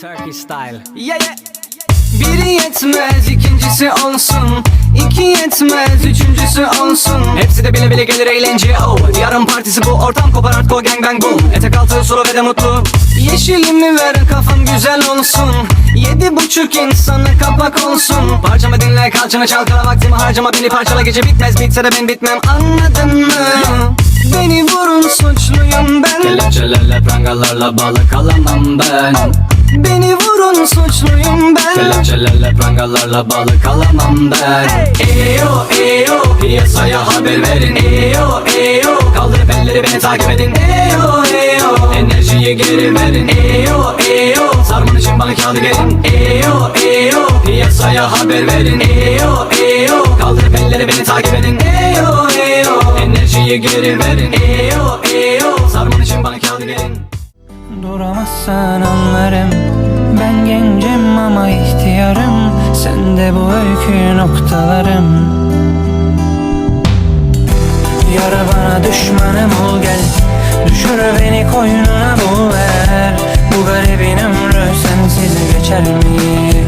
Turkey style. Yeah yeah. Biri yetmez ikincisi olsun. İki yetmez üçüncüsü olsun. Hepsi de bile bile gelir eğlence. Oh Yarın partisi bu. Ortam kopar hardcore gang bang boom Etek altı solo ve de mutlu. Yeşilimi ver kafam güzel olsun. Yedi buçuk insanı kapak olsun. Parçamı dinle kalçanı çalkala vaktimi harcama. Beni parçala gece bitmez. Bitse de ben bitmem. Anladın mı? Beni vurun suçluyum ben. Kelepçelerle prangalarla balık alamam ben Beni vurun suçluyum ben. Kelepçelerle prangalarla balık alamam ben. Eyo eyo Piyasaya haber verin. Eyo eyo Kaldırıp elleri beni takip edin. Eyo eyo Enerjiyi geri verin. Eyo eyo Sarman için bana kağıdı gelin. Eyo eyo Piyasaya haber verin. Eyo eyo Kaldırıp elleri beni takip edin. Eyo eyo Enerjiyi geri verin. Eyo eyo Sarman için bana kağıdı gelin Duramazsan anlarım. Ben gencim ama ihtiyarım. Sen de bu öykü noktalarım. Yar bana düşmanım ol gel. Düşür beni koynuna bul ver. Bu garibin ömrü sensiz geçer mi?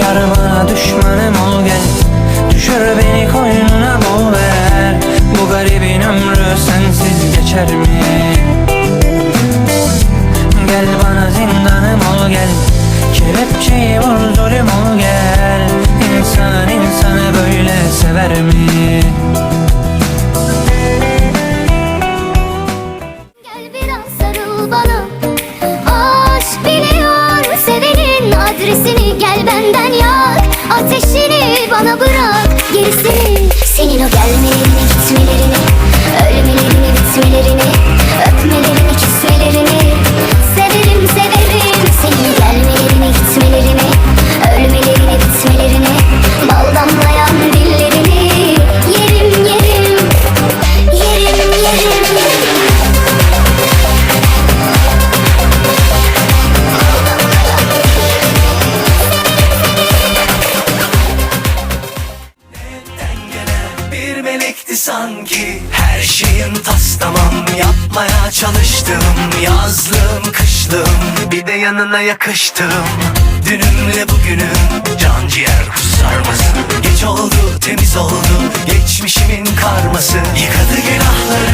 Yar bana düşmanım ol gel. Düşür beni koynuna bul ver. Bu garibin ömrü sensiz geçer mi? Gel bana zindanım ol gel. Kelepçeyi vur zulüm ol bana bırak gerisini Senin o gelmelerini gitmelerini Ölmelerini bitmelerini Öpmelerini Melekti sanki Her şeyin tas. Tamam Yapmaya çalıştım. Yazlım kışlım Bir de yanına yakıştım. Dünümle bugünüm Can ciğer kusarmasın Geç oldu temiz oldu Geçmişimin karması. Yıkadı günahlarımdan